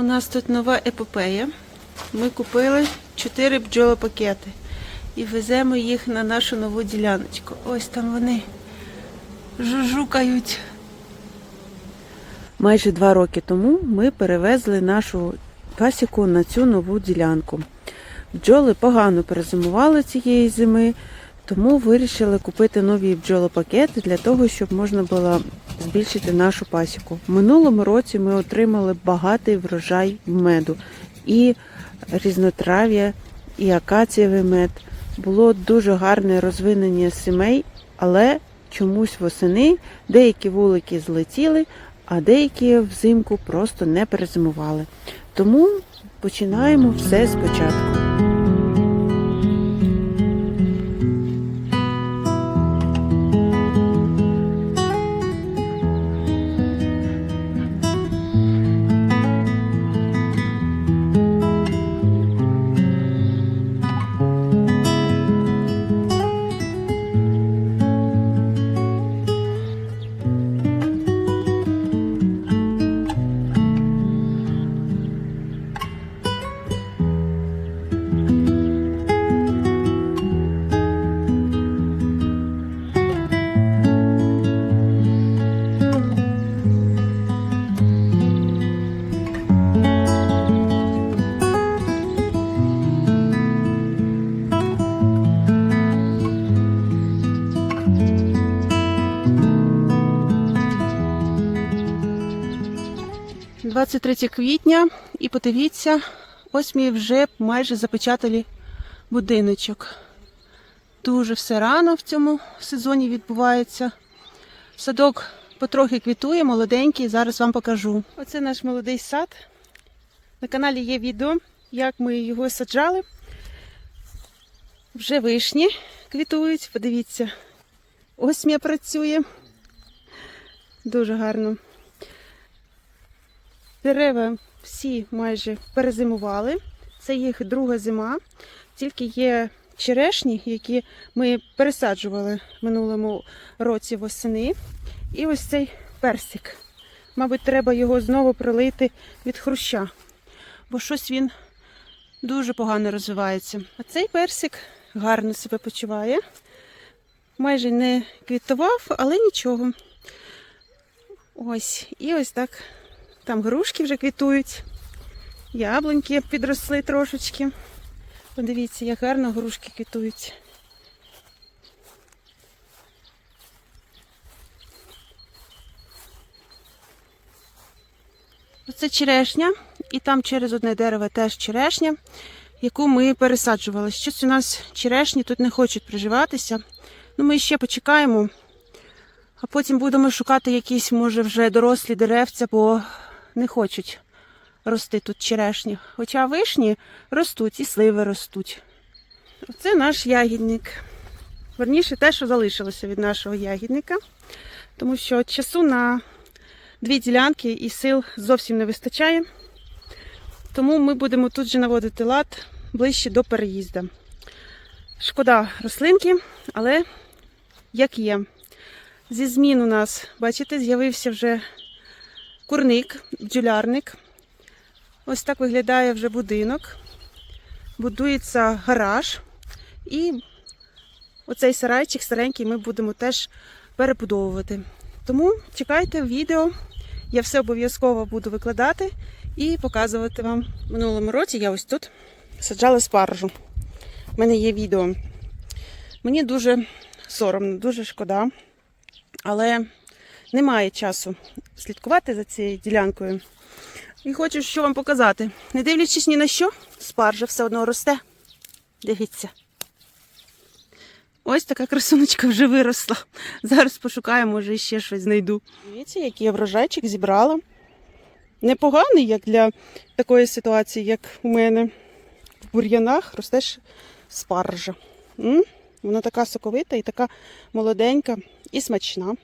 У нас тут нова епопея. Ми купили 4 бджолопакети і веземо їх на нашу нову діляночку. Ось там вони жужукають. Майже два роки тому ми перевезли нашу пасіку на цю нову ділянку. Бджоли погано перезимували цієї зими, тому вирішили купити нові бджолопакети для того, щоб можна було збільшити нашу пасіку. Минулому році ми отримали багатий врожай меду і різнотрав'я, і акацієвий мед. Було дуже гарне розвинення сімей, але чомусь восени деякі вулики злетіли, а деякі взимку просто не перезимували. Тому починаємо все спочатку. – 23 квітня, і подивіться, ось мій вже майже запечатали будиночок. Дуже все рано в цьому сезоні відбувається. Садок потрохи квітує, молоденький, зараз вам покажу. Оце наш молодий сад. На каналі є відео, як ми його саджали. Вже вишні квітують, подивіться. Осмія працює. Дуже гарно. Дерева всі майже перезимували. Це їх друга зима. Тільки є черешні, які ми пересаджували в минулому році восени. І ось цей персик. Мабуть, треба його знову пролити від хруща, бо щось він дуже погано розвивається. А цей персик гарно себе почуває. Майже не квітував, але нічого. Ось, і ось так там грушки вже квітують, яблуньки підросли трошечки. Подивіться, як гарно грушки квітують. Це черешня, і там через одне дерево теж черешня, яку ми пересаджували. Щось у нас черешні тут не хочуть приживатися. Ну, ми ще почекаємо, а потім будемо шукати якісь, може, вже дорослі деревця, бо не хочуть рости тут черешні. Хоча вишні ростуть і сливи ростуть. Оце наш ягідник. Верніше те, що залишилося від нашого ягідника, тому що часу на дві ділянки і сил зовсім не вистачає. Тому ми будемо тут же наводити лад ближче до переїзду. Шкода рослинки, але як є. Зі змін у нас, бачите, з'явився вже курник, бджолярник. Ось так виглядає вже будинок. Будується гараж. І оцей сарайчик старенький ми будемо теж перебудовувати. Тому чекайте відео. Я все обов'язково буду викладати і показувати вам. В минулому році я ось тут саджала спаржу. У мене є відео. Мені дуже соромно, дуже шкода. Але немає часу слідкувати за цією ділянкою. І хочу що вам показати. Не дивлячись ні на що, спаржа все одно росте. Дивіться. Ось така красуночка вже виросла. Зараз пошукаю, може ще щось знайду. Дивіться, який я врожайчик зібрала. Непоганий, як для такої ситуації, як у мене. В бур'янах росте ж спаржа. М? Вона така соковита і така молоденька і смачна.